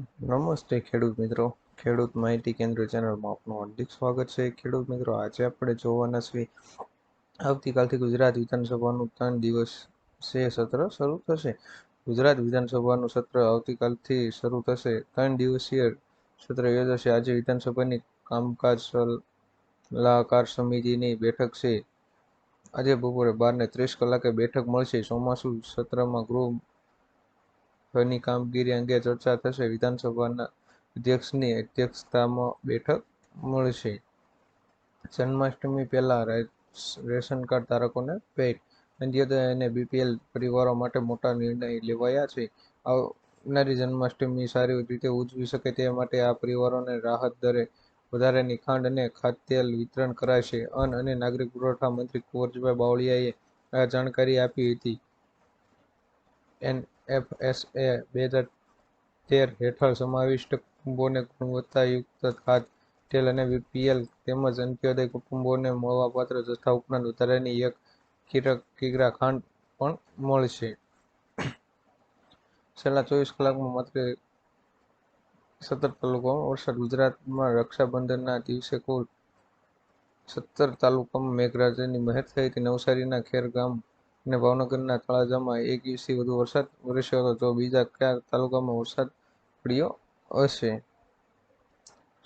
નમસ્તે ખેડૂત મિત્રો. ખેડૂત માહિતી કેન્દ્ર ચેનલમાં આપનું હાર્દિક સ્વાગત છે. ખેડૂત મિત્રો, આજે આપણે જોવાના છીએ આવતીકાલથી ગુજરાત વિધાનસભાનું ત્રણ દિવસીય સત્ર શરૂ થશે. ગુજરાત વિધાનસભાનું સત્ર આવતીકાલથી શરૂ થશે. ત્રણ દિવસીય સત્ર યોજાશે. આજે વિધાનસભાની કામકાજ સલાહકાર સમિતિની બેઠક છે. આજે બપોરે બારને ત્રીસ કલાકે બેઠક મળશે. ચોમાસુ સત્રમાં ગૃહની કામગીરી અંગે ચર્ચા થશે. વિધાનસભાના અધ્યક્ષની અધ્યક્ષતામાં બેઠક મળશે. જન્માષ્ટમી પહેલા રેશન કાર્ડ ધારકોને ભેટ, અંત્યોદય અને બીપીએલ પરિવારો માટે મોટા નિર્ણય લેવાયા છે. આવનારી જન્માષ્ટમી સારી રીતે ઉજવી શકે તે માટે આ પરિવારોને રાહત દરે વધારાની ખાંડ અને ખાદ્યતેલ વિતરણ કરાશે. અન્ન અને નાગરિક પુરવઠા મંત્રી કુંવરજીભાઈ બાવળિયાએ આ જાણકારી આપી હતી. એનએફએસએ બે હજાર તેર હેઠળ સમાવિષ્ટ કુટુંબોને ગુણવત્તાયુક્ત ખાદ્ય, તેલ અને બીપીએલ તેમજ અંત્યોદય કુટુંબોને મળવાપાત્ર જથ્થા ઉપરાંત વધારાની એક કિગ્રા ખાંડ પણ મળશે. છેલ્લા ચોવીસ કલાકમાં માત્ર સત્તર તાલુકામાં વરસાદ. ગુજરાતમાં રક્ષાબંધનના દિવસે કુલ સત્તર તાલુકામાં મેઘરાજાની મહેર થઈ હતી. નવસારીના ખેરગામ અને ભાવનગરના તળાજામાં એક ઇંચથી વધુ વરસાદ વરસ્યો હતો. તો બીજા કયા તાલુકામાં વરસાદ પડ્યો હશે,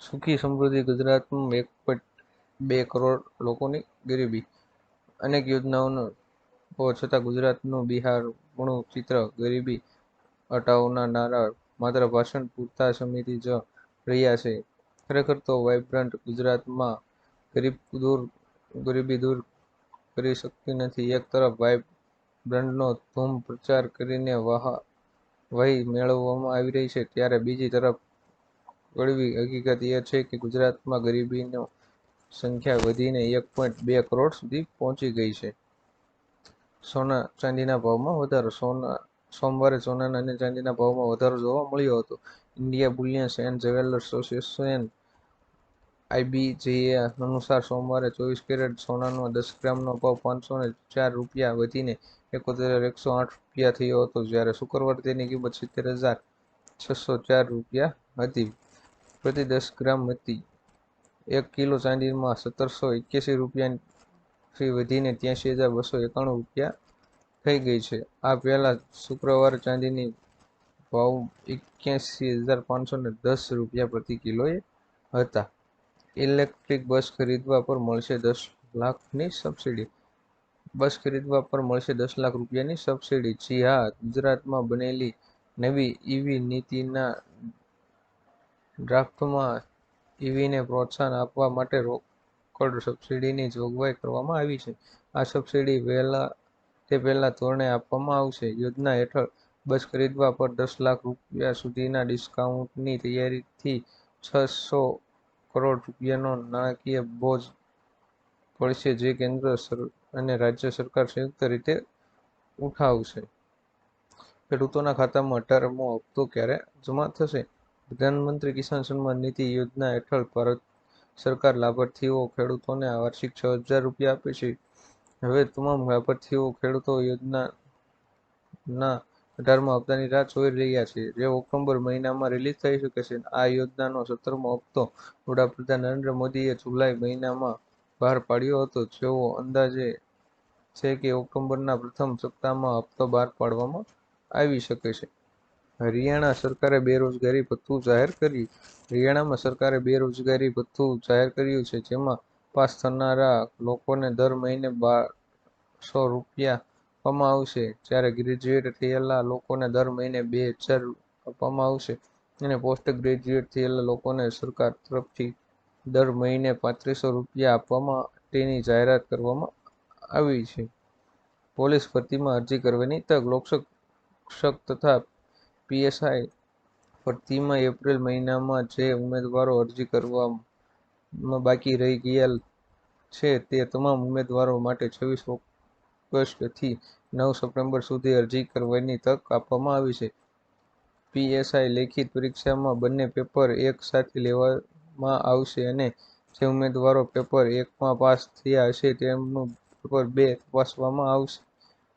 સુખી સમૃદ્ધિ ગુજરાતમાં એક પોઈન્ટ બે કરોડ લોકોની ગરીબી. અનેક યોજનાઓનો હોવા છતાં ગુજરાતનું બિહાર બિહારપણું ચિત્ર ગરીબી હટાવનારા માત્ર ભાષણ પૂરતા સમિતિ જ રહ્યા છે. ખરેખર તો વાઇબ્રન્ટ ગુજરાતમાં ગરીબ દૂર ગરીબી દૂર કરી શકતી નથી. એક તરફ વાઇબ્રન્ટનો ધૂમ પ્રચાર કરીને વહી મેળવવામાં આવી રહી છે, ત્યારે બીજી તરફ કડવી હકીકત એ છે કે ગુજરાતમાં ગરીબીની સંખ્યા વધીને એક પોઈન્ટ બે કરોડ સુધી પહોંચી ગઈ છે. સોના ચાંદીના ભાવમાં વધારો, સોના, સોમવારે સોનાના અને ચાંદીના ભાવમાં વધારો જોવા મળ્યો હતો. India bullions and jewellers association IBJA અનુસાર સોમવારે ચોવીસ કેરેટ સોનાનો દસ ગ્રામનો ભાવ પાંચસો ને ચાર રૂપિયા વધીને એકોતેર એકસો આઠ રૂપિયા થયો હતો, જ્યારે શુક્રવારે તેની કિંમત સિત્તેર હજાર છસો ચાર રૂપિયા હતી. પ્રતિ દસ ગ્રામ હતી. એક કિલો ચાંદીમાં સત્તરસો એક્યાસી રૂપિયાથી વધીને ત્યાંસી હજાર બસો એકાણું રૂપિયા થઈ ગઈ છે. આ પહેલાં શુક્રવારે ચાંદીની ભાવ એક્યાસી હજાર પાંચસો ને દસ રૂપિયા પ્રતિ કિલોએ હતા. ઇલેક્ટ્રિક બસ ખરીદવા પર મળશે દસ લાખની સબસિડી. બસ ખરીદવા પર મળશે દસ લાખ રૂપિયાની સબસિડી. જી હા, ગુજરાતમાં બનેલી નવી ઈવી નીતિના ડ્રાફ્ટમાં ઈવીને પ્રોત્સાહન આપવા માટે રોકડ સબસિડીની જોગવાઈ કરવામાં આવી છે. આ સબસિડી વહેલા તે પહેલા ધોરણે આપવામાં આવશે. યોજના હેઠળ બસ ખરીદવા પર દસ લાખ રૂપિયા સુધીના ડિસ્કાઉન્ટની તૈયારીથી છસો કરોડ રૂપિયાનો નાણાકીય બોજ પડશે જે કેન્દ્ર અને રાજ્ય સરકાર સંયુક્ત રીતે ઉઠાવશે. ખેડૂતોના ખાતામાં અઢારમો હપ્તો ક્યારે જમા થશે? પ્રધાનમંત્રી કિસાન સન્માન નિધિ યોજના હેઠળ ભારત સરકાર લાભાર્થીઓ ખેડૂતોને વાર્ષિક છ હજાર રૂપિયા આપે છે. હવે તમામ લાભાર્થીઓ ખેડૂતો યોજનાના અઢારમા હપ્તાની રાહ જોઈ રહ્યા છે જે ઓક્ટોબર મહિનામાં રિલીઝ થઈ શકે છે. આ યોજનાનો સત્તરમો હપ્તો વડાપ્રધાન નરેન્દ્ર મોદીએ જુલાઈ મહિનામાં બહાર પાડ્યો હતો. જેવો અંદાજે છે કે ઓક્ટોબરના પ્રથમ સપ્તાહમાં હપ્તો બહાર પાડવામાં આવી શકે છે. હરિયાણા સરકારે બેરોજગારી ભથ્થું જાહેર કર્યું. હરિયાણામાં સરકારે બેરોજગારી ભથ્થું જાહેર કર્યું છે, જેમાં પાસ થનારા લોકોને દર મહિને બારસો રૂપિયા આપવામાં આવશે. જ્યારે ગ્રેજ્યુએટ થયેલા લોકોને દર મહિને બે હજાર આપવામાં આવશે અને પોસ્ટ ગ્રેજ્યુએટ થયેલા લોકોને સરકાર તરફથી દર મહિને પાંત્રીસો રૂપિયા આપવામાં તેની જાહેરાત કરવામાં આવી છે. પોલીસ ભરતીમાં અરજી કરવાની તક લોકશક તથા પીએસઆઈ ભરતીમાં એપ્રિલ મહિનામાં જે ઉમેદવારો અરજી કરવામાં બાકી રહી ગયેલ છે તે તમામ ઉમેદવારો માટે છવ્વીસ ઓગસ્ટથી નવ સપ્ટેમ્બર સુધી અરજી કરવાની તક આપવામાં આવી છે. પીએસઆઈ લેખિત પરીક્ષામાં બંને પેપર એક સાથે લેવામાં આવશે અને જે ઉમેદવારો પેપર એકમાં પાસ થયા હશે તેમનું પેપર બે તપાસવામાં આવશે.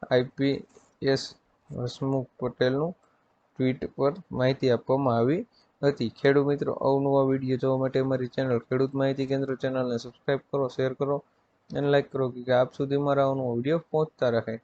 આઈપીએસ હસમુખ પટેલનું ટ્વીટ પર માહિતી આપવામાં આવી હતી. ખેડૂત મિત્રો અવનવા વીડિયો જોવા માટે અમારી ચેનલ ખેડૂત માહિતી કેન્દ્ર ચેનલને સબસ્ક્રાઈબ કરો શેર કરો. અને લાઈક કરો કે આપ સુધી મારા વીડિયો પહોંચતા રહે